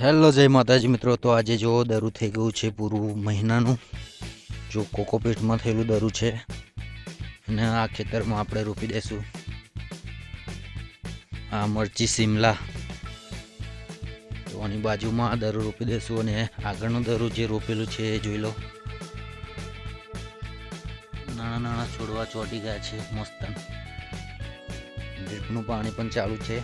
Hello જય માતાજી મિત્રો, તો આજે જો દરું થઈ ગયું છે પૂરું મહિનાનું, જો કોકોપીટમાં થયેલું દરું છે, અને આ ખેતરમાં આપણે રોપી દઈશું. આ મરચી સિમલા તો આની બાજુમાં આ દરું રોપી દઈશું અને આગળનું દરું જે રોપેલું છે એ જોઈ લો. નાના નાના છોડવા ચોટી ગયા છે, મસ્ત. ડ્રીપનું પાણી પણ ચાલુ છે.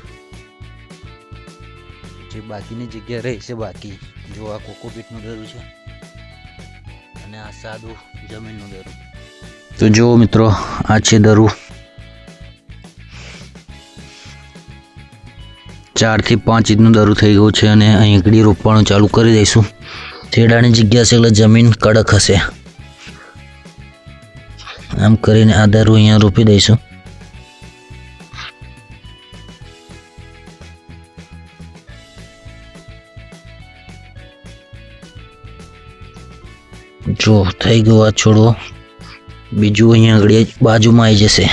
જે બાકીની જગ્યા રહી છે, બાકી જો આ કોકોપીટનું દરું છે. અને આ સાદું જમીનનું દરું. તો જુઓ મિત્રો, આ છે દરું. ચારથી પાંચ ઇંચનું દરું થઈ ગયું છે અને અહીં એકડી રોપવાનું ચાલુ કરી દઈશું. છેડાની જગ્યા છે એટલે જમીન કડક હશે. આમ કરીને આ દરું અહીંયા રોપી દઈશું. જો થઈ ગયો આ છોડવો બીજું અહીંયા આગળ બાજુમાં આવી જશે.